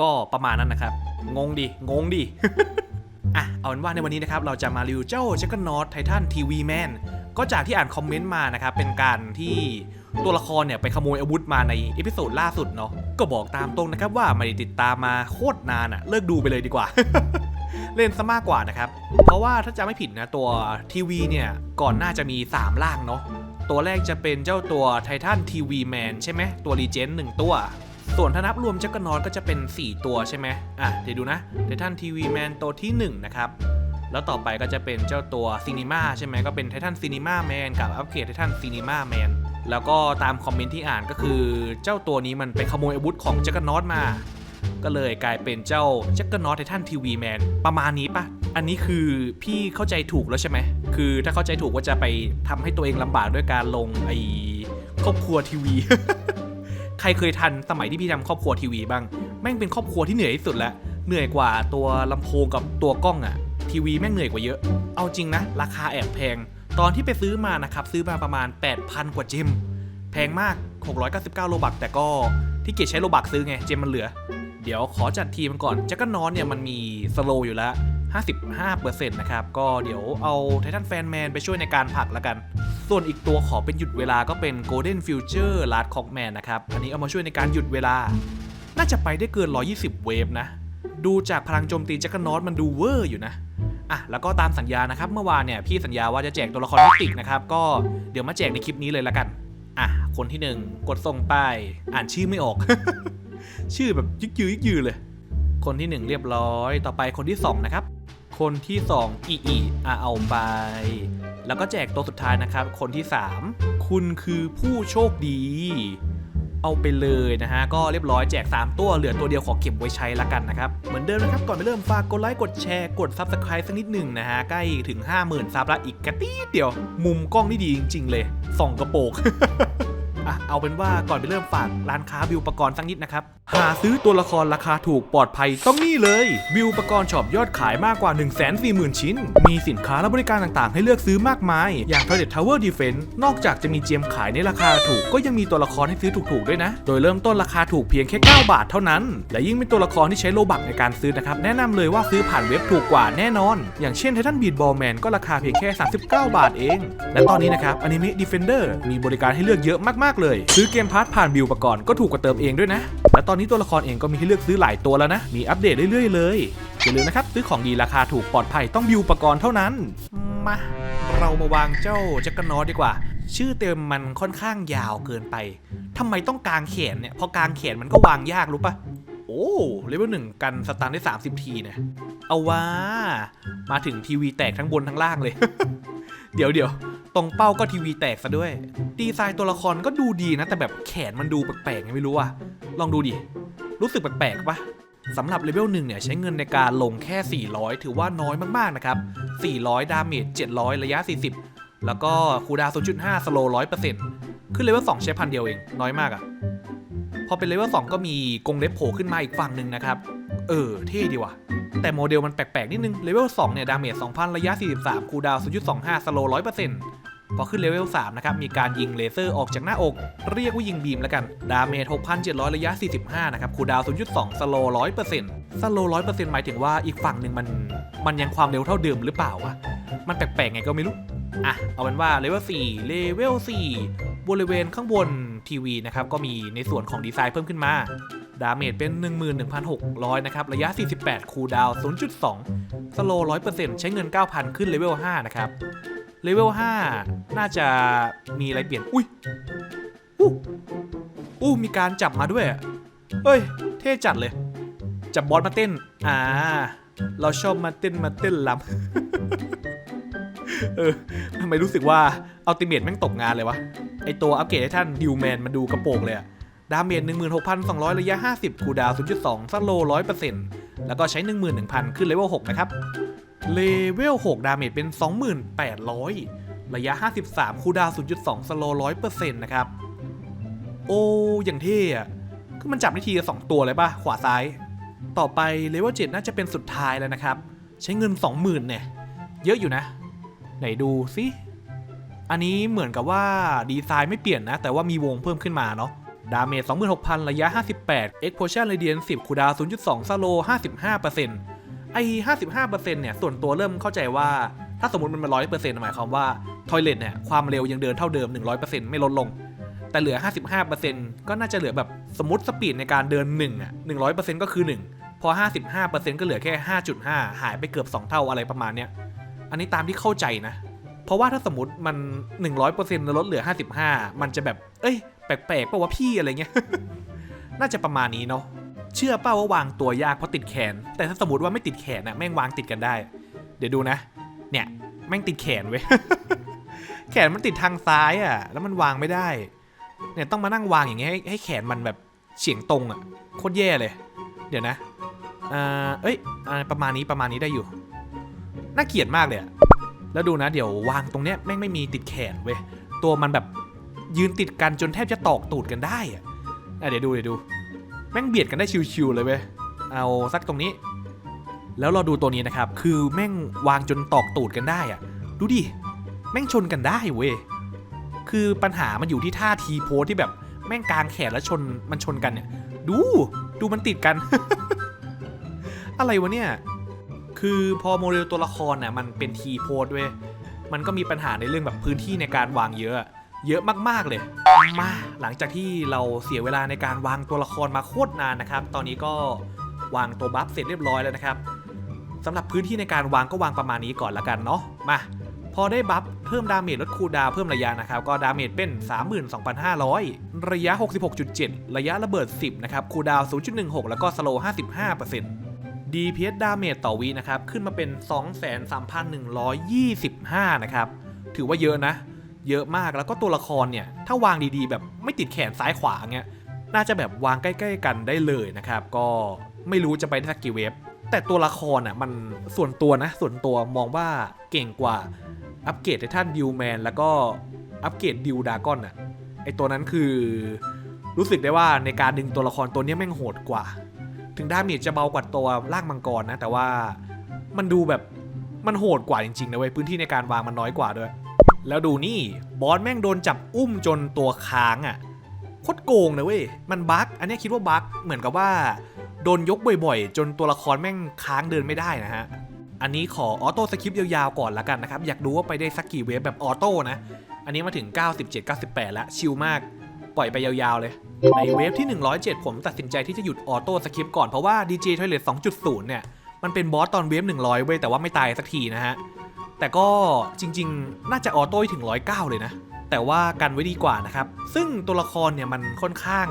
ก็ประมาณนั้นนะครับ งงดิ งงดิ อะ เอาเป็นว่าในวันนี้นะครับ เราจะมารีวิวเจ้า j u g g e r n a u t Titan TV Man ก็จากที่อ่านคอมเมนต์มานะครับ เป็นการที่ตัวละครเนี่ย ไปขโมยอาวุธมาในเอพิโซดล่าสุดเนาะก็บอกตามตรงนะครับว่าไม่ได้ติดตามมาโคตรนานอะเลิกดูไปเลยดีกว่า เล่นซะมากกว่านะครับ เพราะว่าถ้าจะไม่ผิดนะตัวทีวีเนี่ย ก่อนหน้าจะมี3ร่างเนาะ ตัวแรกจะเป็นเจ้าตัวไททันทีวีแมนใช่ไหมตัวรีเจนหนึ่งตัว ส่วนถ้านับรวมจักรนอตก็จะเป็น 4 ตัวใช่ไหมอะเดี๋ยวดูนะไททันทีวีแมนตัวที่ 1 นะครับ แล้วต่อไปก็จะเป็นเจ้าตัวซีนีมาใช่ไหมก็เป็นไททันซีนีมาแมนกับอัปเกรดไททันซีนีมาแมนแล้วก็ตามคอมเมนต์ที่อ่านก็คือ เจ้าตัวนี้มันไปขโมยอาวุธของจักรนอตมา ก็เลยกลายเป็นเจ้าจักรนอตไททันทีวีแมนประมาณนี้ปะอันนี้คือพี่เข้าใจถูกแล้วใช่ไหม คือถ้าเข้าใจถูกว่าจะไปทำให้ตัวเองลำบากด้วยการลงไอ้ครอบครัวทีวี ใครเคยทันสมัยที่พี่ทำครอบครัวทีวีบ้าง แม่งเป็นครอบครัวที่เหนื่อยที่สุดแล้วเหนื่อยกว่าตัวลำโพงกับตัวกล้องอะทีวีแม่งเหนื่อยกว่าเยอะ เอาจริงนะ ราคาแอบแพง ตอนที่ไปซื้อมานะครับ ซื้อมาประมาณ 8,000 กว่าเจม แพงมาก 699 โลบักแต่ก็ที่เกียจใช้โลบักซื้อไง เจมมันเหลือ เดี๋ยวขอจัดทีมก่อนจักรนอนเนี่ยมันมีสโลอยู่แล้ว 55%นะครับ ก็เดี๋ยวเอาไททันแฟนแมนไปช่วยในการผลักแล้วกัน ส่วนอีกตัวขอเป็นหยุดเวลาก็เป็น Golden Future Last Cockman นนะครับ อันนี้เอามาช่วยในการหยุดเวลา น่าจะไปได้เกิน 120 เวฟนะ ดูจากพลังโจมตีจักรนอตมันดูเวอร์อยู่นะอะแล้วก็ตามสัญญานะครับเมื่อวานเนี่ยพี่สัญญาว่าจะแจกตัวละครมิติกนะครับก็เดี๋ยวมาแจกในคลิปนี้เลยละกัน อะ คนที่หนึ่งกดส่งไป อ่านชื่อไม่ออก ชื่อแบบยึกยือยึกยือเลย คนที่หนึ่งเรียบร้อย ต่อไปคนที่สองนะครับ คนที่สองอีอีอะเอาไป แล้วก็แจกตัวสุดท้ายนะครับ คนที่สามคุณคือผู้โชคดี เอาไปเลยนะฮะ ก็เรียบร้อยแจก 3 ตัว เหลือตัวเดียวขอเก็บไว้ใช้ละกันนะครับ เหมือนเดิมนะครับ ก่อนไปเริ่มฝากกดไลค์ กดแชร์ กด Subscribe สักนิดหนึ่งนะฮะ ใกล้ถึง 50,000ซับละอีกกระตีดเดียว มุมกล้องนี่ดีจริง ๆ เลยส่องกระโปก อะเอาเป็นว่าก่อนไปเริ่มฝากร้านค้าบิวปกรณ์สักนิดนะครับ หาซื้อตัวละครราคาถูกปลอดภัยต้องนี่เลยบิวปกรณ์ช็อปยอดขายมากกว่า 1 4 0 0 0 0 ชิ้น มีสินค้าและบริการต่างๆ ให้เลือกซื้อมากมาย อย่าง Toilet Tower Defense นอกจากจะมีเจมขายในราคาถูกก็ยังมีตัวละครให้ซื้อถูกๆด้วยนะ โดยเริ่มต้นราคาถูกเพียงแค่ 9 บาทเท่านั้น และยิ่งเป็นตัวละครที่ใช้โลบักในการซื้อนะครับแนะนำเลยว่าซื้อผ่านเว็บถูกกว่าแน่นอน อย่างเช่น Titan Beat Ball Man ก็ราคาเพียงแค่ 39 บาทเอง และตอนนี้นะครับ Anime Defender มีบริการให้เลือกเยอะมากๆเลย ซื้อเกมพาร์ทผ่านบิวอุปกรณ์ก็ถูกกว่าเติมเองด้วยนะ และตอนนี้ตัวละครเองก็มีให้เลือกซื้อหลายตัวแล้วนะ มีอัปเดตเรื่อยๆเลยอย่าลืมนะครับซื้อของดีราคาถูกปลอดภัยต้องบิวอุปกรณ์เท่านั้น มาเรามาวางเจ้าจักรนอดีกว่า ชื่อเต็มมันค่อนข้างยาวเกินไปทำไมต้องกางแขนเนี่ยพอกางแขนมันก็วางยากรู้ปะโอ้เลเวลหนึ่งกันสตาร์ทได้ 30 ทีนะเอาว่า มาถึงทีวีแตกทั้งบนทั้งล่างเลย เดี๋ยวเดี๋ยว ตรงเป้าก็ทีวีแตกซะด้วย ดีไซน์ตัวละครก็ดูดีนะ แต่แบบแขนมันดูแปลกๆไงไม่รู้อะลองดูดิ รู้สึกแปลกๆปะสำหรับเลเวลหนึ่งเนี่ยใช้เงินในการลงแค่ 400 ถือว่าน้อยมากๆนะครับ 400 ดาเมจ 700 ระยะ 40 แล้วก็คูดาวน์0.5 สโลว์100%ขึ้นเลเวล2ใช้พันเดียวเอง น้อยมากอะพอเป็นเลเวล2ก็มีกงเล็บโผล่ขึ้นมาอีกฝั่งหนึ่งนะครับ เออเท่ดีว่ะ แต่โมเดลมันแปลกๆนิดนึง เลเวล2เนี่ยดาเมจ 2,000 ระยะ 43 คูดาวน์0.25 สโลว์100% พอขึ้นเลเวล3นะครับมีการยิงเลเซอร์ออกจากหน้าอก เรียกว่ายิงบีมแล้วกัน ดาเมจ 6,700 ระยะ 45 นะครับคูดาวน์0.2 สโลว์100%สโลว์100%หมายถึงว่าอีกฝั่งหนึ่งมัน มันยังความเร็วเท่าเดิมหรือเปล่าวะมันแปลกๆไงก็ไม่รู้อะเอาเป็นว่าเลเวล4เลเวล4บริเวณข้างบนทีวีนะครับก็มีในส่วนของดีไซน์เพิ่มขึ้นมาดาเมจเป็น 11,600 นะครับ ระยะ 48 คูลดาวน์0.2 สโล100%ใช้เงิน 9,000 ขึ้นเลเวล 5 นะครับ เลเวล5น่าจะมีอะไรเปลี่ยน อุ้ยอู้อู้มีการจับมาด้วยเฮ้ย เท่จัดเลย จับบอสมาเต้น อ่า เราชอบมาเต้นมาเต้นลำเออทำไมรู้สึกว่าอัลติเมทแม่งตกงานเลยวะ ไอตัวอัปเกรดให้ท่านดิวแมนมันดูกระโปรงเลยอะดาเมจ16,200 ระยะ 50 คูดาวน์0.2สโลว์100%แล้วก็ใช้ 11,000 ขึ้นเลเวล 6 นะครับ เลเวล 6 ดาเมจเป็น 2,800 ระยะ 53 คูดาวน์0.2 สโลว์100%นะครับ โอ้อย่างเท่อะคือมันจับได้ทีละสองตัวเลยป่ะ ขวาซ้าย ต่อไปเลเวล 7 น่าจะเป็นสุดท้ายแล้วนะครับ ใช้เงิน 20,000 เนี่ย เยอะอยู่นะ ไหนดูสิอันนี้เหมือนกับว่าดีไซน์ไม่เปลี่ยนนะ แต่ว่ามีวงเพิ่มขึ้นมาเนาะดาเมจ26,000 ระยะ 58 Explosion Radiant 10คูดาวน์0.2 สโล 55% ไอ้55%เนี่ยส่วนตัวเริ่มเข้าใจว่า ถ้าสมมติมันเป็น100%หมายความว่าทอยเล t เนี่ยความเร็วยังเดินเท่าเดิม100%ไม่ลดลง แต่เหลือ55%ก็น่าจะเหลือแบบสมมติสปีดในการเดิน1อะ100%ก็คือ1พอ55%ก็เหลือแค่5.5หายไปเกือบ2เท่าอะไรประมาณเนี้ยอันนี้ตามที่เข้าใจนะ เพราะว่าถ้าสมมติมัน 100%แล้วลดเหลือ 55 มันจะแบบ เอ้ย แปลกๆป่าวะพี่อะไรเงี้ย น่าจะประมาณนี้เนาะ เชื่อเป้าว่าวางตัวยากเพราะติดแขน แต่ถ้าสมมติว่าไม่ติดแขนนะแม่งวางติดกันได้ เดี๋ยวดูนะ เนี่ยแม่งติดแขนเว้ยแขนมันติดทางซ้ายอะ แล้วมันวางไม่ได้ เนี่ยต้องมานั่งวางอย่างเงี้ยให้ให้แขนมันแบบเฉียงตรงอะโคตรแย่เลย เดี๋ยวนะอ่าเอ้ยอประมาณนี้ประมาณนี้ได้อยู่ น่าเกลียดมากเลยอะแล้วดูนะ เดี๋ยววางตรงเนี้ยแม่งไม่มีติดแขนเว้ยตัวมันแบบยืนติดกันจนแทบจะตอกตูดกันได้อะอะเดี๋ยวดูเดี๋ยวดู แม่งเบียดกันได้ชิวๆเลยเว้ยเอาสักตรงนี้ แล้วเราดูตัวนี้นะครับ คือแม่งวางจนตอกตูดกันได้อะดูดิแม่งชนกันได้เว้ยคือปัญหามันอยู่ที่ท่าทีโพสที่แบบแม่งกลางแขนแล้วชนมันชนกันเนี่ย ดูดูมันติดกัน อะไรวะเนี่ย คือพอโมเดลตัวละครน่ะมันเป็นทีโพสเว้ยมันก็มีปัญหาในเรื่องแบบพื้นที่ในการวางเยอะ เยอะมากๆเลย มาหลังจากที่เราเสียเวลาในการวางตัวละครมาโคตรนานนะครับ ตอนนี้ก็วางตัวบัฟเสร็จเรียบร้อยแล้วนะครับสำหรับพื้นที่ในการวางก็วางประมาณนี้ก่อนละกันเนาะมาพอได้บัฟเพิ่มดาเมจลดคูดาวเพิ่มระยะนะครับ ก็ดาเมจเป็น 32,500 ระยะ 66.7 ระยะระเบิด 10 นะครับ คูดาวน์0.16 แล้วก็สโลว์55% DPS ดาเมจต่อวีนะครับ ขึ้นมาเป็น 23,125 นะครับ ถือว่าเยอะนะ เยอะมากแล้วก็ตัวละครเนี่ย ถ้าวางดีๆ แบบไม่ติดแขนซ้ายขวาเงี้ยน่าจะแบบวางใกล้ ๆ กันได้เลยนะครับ ก็ไม่รู้จะไปได้สักกี่เวฟแต่ตัวละครอะมันส่วนตัวนะ ส่วนตัวมองว่าเก่งกว่าอัปเกรดไททันดิวแมนแล้วก็อัปเกรดดิวดากอนอะไอตัวนั้นคือ รู้สึกได้ว่าในการดึงตัวละครตัวนี้แม่งโหดกว่า ถึงดาเมจจะเบากว่าตัวล่างมังกรนะ แต่ว่ามันดูแบบ มันโหดกว่าจริงๆนะเว้ยพื้นที่ในการวางมันน้อยกว่าด้วย แล้วดูนี่บอสแม่งโดนจับอุ้มจนตัวค้างอะ่ะโคตรโกงนะเว้ยมันบั๊กอันนี้คิดว่าบั๊กเหมือนกับว่าโดนยกบ่อยๆ จนตัวละครแม่งค้างเดินไม่ได้นะฮะอันนี้ขอออโต้สคริปต์ยาวๆก่อนละกันนะครับ อยากดูว่าไปได้สักกี่เวฟแบบออโต้นะ อันนี้มาถึง 97 98 แล้ว ชิลมาก ปล่อยไปยาวๆเลย ในเวฟที่ 107 ผมตัดสินใจที่จะหยุดออโต้สคริปต์ก่อนเพราะว่า DJ Toilet 2.0 เนี่ย มันเป็นบอสตอนเวฟ100 เว้ยแต่ว่าไม่ตายสักทีนะฮะ แต่ก็จริงๆ น่าจะออโต้ถึง 109 เลยนะ แต่ว่ากันไว้ดีกว่านะครับ ซึ่งตัวละครเนี่ยมันค่อนข้าง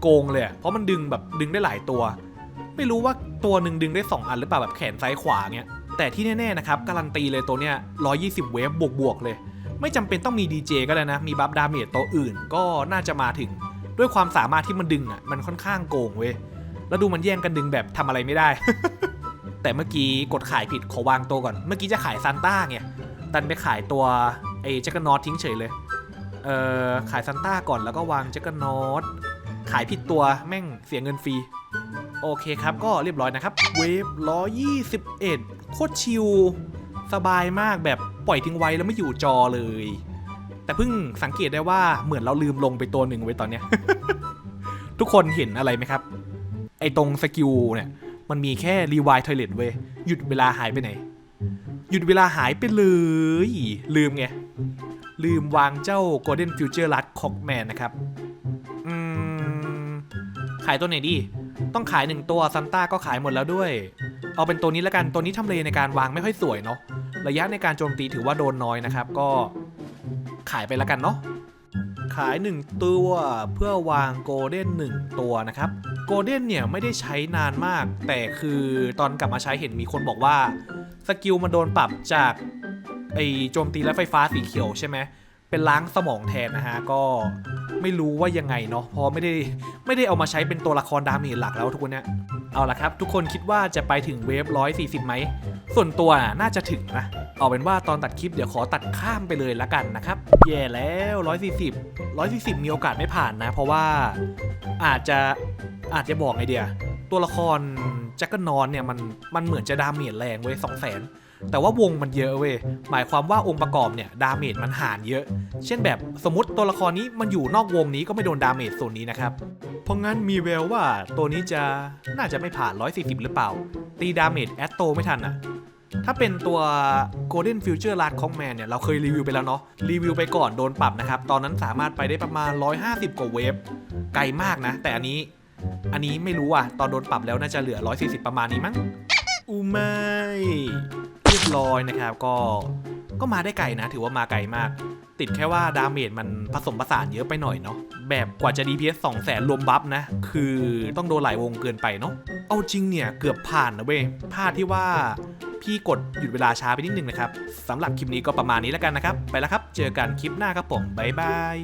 โกงเลย เพราะมันดึงแบบดึงได้หลายตัว ไม่รู้ว่าตัวหนึ่งดึงได้ 2 อันหรือเปล่าแบบแขนซ้ายขวาเงี้ยแต่ที่แน่ๆนะครับการันตีเลยตัวเนี้ย120 เวฟบวกๆเลย ไม่จำเป็นต้องมี DJ ก็ได้นะ มีบัฟดาเมจตัวอื่นก็น่าจะมาถึงด้วยความสามารถที่มันดึงอะมันค่อนข้างโกงเว้ยแล้วดูมันแย่งกันดึงแบบทำอะไรไม่ได้ แต่เมื่อกี้กดขายผิดขอวางตัวก่อน เมื่อกี้จะขายซานต้าไงดันไปขายตัวไอ้แจ็คเกอร์นอตทิ้งเฉยเลย เอ่อขายซานต้าก่อนแล้วก็วางแจ็คเกอร์นอตขายผิดตัวแม่งเสียเงินฟรี โอเคครับก็เรียบร้อยนะครับ เวฟ121โคตรชิลสบายมากแบบปล่อยทิ้งไว้แล้วไม่อยู่จอเลย แต่เพิ่งสังเกตได้ว่าเหมือนเราลืมลงไปตัวหนึ่งไว้ตอนเนี้ย ทุกคนเห็นอะไรไหมครับ ไอตรงสกิลเนี่ย มันมีแค่รีวายทอยเลตเว้ยหยุดเวลาหายไปไหน หยุดเวลาหายไปเลย ลืมไง ลืมวางเจ้า Golden Future Last Cockman นะครับอืมขายตัวไหนดี ต้องขายหนึ่งตัวซันต้าก็ขายหมดแล้วด้วย เอาเป็นตัวนี้แล้วกัน ตัวนี้ทำเลในการวางไม่ค่อยสวยเนาะ ระยะในการโจมตีถือว่าโดนน้อยนะครับ ก็ขายไปแล้วกันเนาะ ขาย 1 ตัว เพื่อวางโกลเด้น1ตัวนะครับโกลเด้นเนี่ยไม่ได้ใช้นานมาก แต่คือตอนกลับมาใช้เห็นมีคนบอกว่าสกิลมันโดนปรับจากไอโจมตีและไฟฟ้าสีเขียวใช่ไหมเป็นล้างสมองแทนนะฮะก็ไม่รู้ว่ายังไงเนาะเพราะไม่ได้ไม่ได้เอามาใช้เป็นตัวละครดาเมจหลักแล้วทุกคนเนี่ย เอาละครับ ทุกคนคิดว่าจะไปถึงเวฟ140 ไหม ส่วนตัวน่าจะถึงนะ เอาเป็นว่าตอนตัดคลิปเดี๋ยวขอตัดข้ามไปเลยละกันนะครับ แย่แล้ว 140 140 มีโอกาสไม่ผ่านนะ เพราะว่าอาจจะอาจจะบอกไงเดีย ตัวละครแจ็คเกอร์นอนเนี่ยมันมันเหมือนจะดาเมจแรงเว้ย2 0 0 0 0 แต่ว่าวงมันเยอะเว้ยหมายความว่าองค์ประกอบเนี่ยดาเมจมันห่านเยอะ เช่นแบบสมมติตัวละครนี้มันอยู่นอกวงนี้ก็ไม่โดนดาเมจโซนนี้นะครับเพราะงั้นมีแววว่าตัวนี้จะน่าจะไม่ผ่าน 140 หรือเปล่า ตีดาเมจแอตโตไม่ทันอะถ้าเป็นตัว Golden Future Last c o m Man เนี่ย เราเคยรีวิวไปแล้วเนาะ รีวิวไปก่อนโดนปรับนะครับ ตอนนั้นสามารถไปได้ประมาณ 150 กว่าเวฟ ไกลมากนะ แต่อันนี้ อันนี้ไม่รู้อะ ตอนโดนปรับแล้วน่าจะเหลือ 140 ประมาณนี้มั้ง อูไม่ เรียบร้อยนะครับก็ก็มาได้ไกลนะ ถือว่ามาไกลมาก ติดแค่ว่าดาเมจมันผสมผสานเยอะไปหน่อยเนาะแบบกว่าจะ DPS 2 0 0แสนรวมบัฟนะ คือต้องโดนหลายวงเกินไปเนาะเอาจริงเนี่ย เกือบผ่านนะเว้ยพลาดที่ว่าพี่กดหยุดเวลาช้าไปนิดนึงนะครับสำหรับคลิปนี้ก็ประมาณนี้แล้วกันนะครับ ไปแล้วครับ เจอกันคลิปหน้าครับผมบ๊ายบาย